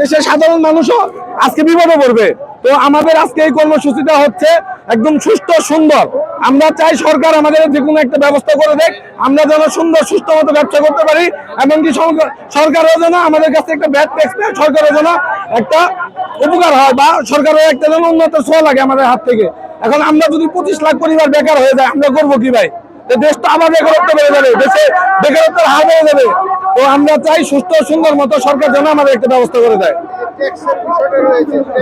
দেশের সাধারণ মানুষও আজকে বিপদে পড়বে। তো আমাদের আজকে এই কর্মসূচিটা হচ্ছে একদম সুস্থ সুন্দর। আমরা চাই সরকার আমাদের যে কোনো একটা ব্যবস্থা করে দেখ, আমরা যেন সুন্দর সুস্থ মতো ব্যবসা করতে পারি, এমনকি সরকারও যেন আমাদের কাছে একটা ব্যাড ট্যাক্স নেয়, সরকারও যেন একটা উপকার হয় বা সরকারের একটা যেন উন্নত ছোঁয়া লাগে আমাদের হাত থেকে। এখন আমরা যদি পঁচিশ লাখ পরিবার বেকার হয়ে যায়, আমরা করব কি ভাই? দেশ তো আবার বেকারত্ব বেড়ে যাবে, দেশে বেকারত্বের হার বেড়ে যাবে। তো আমরা চাই সুস্থ, সুন্দর মতো সরকার যেন আমাদের একটা ব্যবস্থা করে দেয়।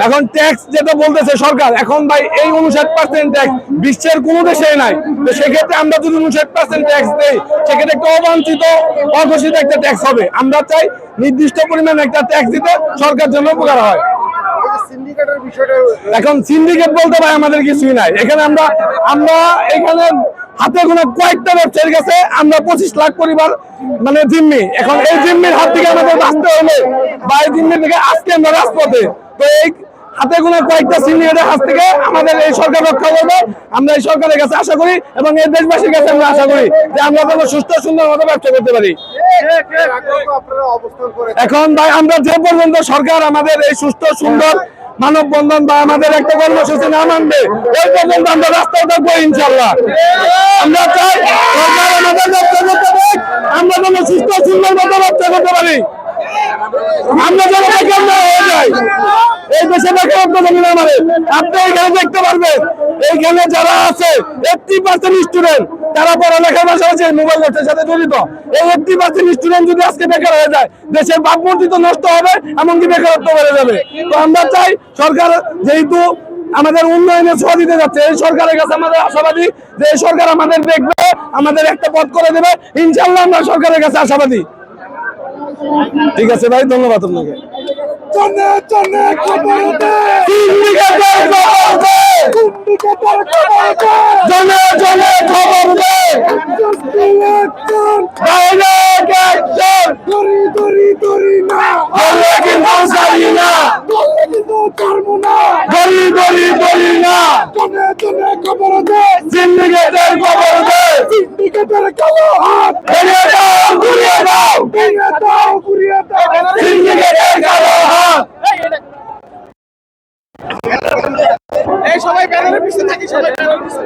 এখন ট্যাক্স যেটা বলতেছে সরকার, এখন ভাই এই উনষাট পার্সেন্ট ট্যাক্স বিশ্বের কোনো দেশে নাই। তো সেক্ষেত্রে আমরা যদি উনষাট পার্সেন্ট ট্যাক্স দেই, সেক্ষেত্রে একটা অবাঞ্ছিত, অঘোষিত একটা ট্যাক্স হবে। আমরা চাই নির্দিষ্ট পরিমাণ একটা ট্যাক্স দিতে সরকার জন্য উপকার হয়। এখন সিন্ডিকেট বলতে ভাই আমাদের কিছুই নাই। এখানে আমরা আমরা এখানে হাতে গোনা কয়েকটা ব্যবসায়ীর কাছে আমরা পঁচিশ লাখ পরিবার মানে জিম্মি। এখন এই জিম্মির হাত থেকে আমাদের বাঁচতে হলে বা এই জিম্মির থেকে আজকে আমরা রাজপথে। তো এই হাতে গোনা কয়েকটা সিন্ডিকেটের হাত থেকে আমাদের এই সরকার রক্ষা করবে। আমরা এই সরকারের কাছে আশা করি এবং এই দেশবাসীর কাছে আমরা আশা করি যে আমরা যেন সুস্থ সুন্দর মতো ব্যবসা করতে পারি। এখন ভাই, আমরা যে পর্যন্ত সরকার আমাদের এই সুস্থ, সুন্দর মানব বন্ধন বা আমাদের একটা কর্মসূচি না মানবে, ওই পর্যন্ত আমরা রাস্তায় থাকব ইনশাল্লাহ আমরা চাই সরকার আমাদের ব্যবসা করতে দেখ আমরা যেন সুস্থ, সুন্দর মতো ব্যবসা করতে পারি। আমরা যেন হয়ে যাই। সরকার যেহেতু আমাদের উন্নয়নে দিতে যাচ্ছে, এই সরকারের কাছে আমাদের আশাবাদী যে এই সরকার আমাদের দেখবে, আমাদের একটা পথ করে দেবে। ইনশাল্লাহ আমরা সরকারের কাছে আশাবাদী। ঠিক আছে ভাই, ধন্যবাদ আপনাকে চলে চলে খবর দে সিন্ডিকেটের খবর দে সিন্ডিকেটের খবর দে জনে খবর দে। না বললে কিন্তু ছাড়ি না। বললে কিন্তু ছাড়বো না। কালো হাত ভেঙে দাও, ঘুরিয়ে দাও। ভেঙে এই সবাই ব্যানারের পিছনে থাকি, সবাই ব্যানারের পিছনে।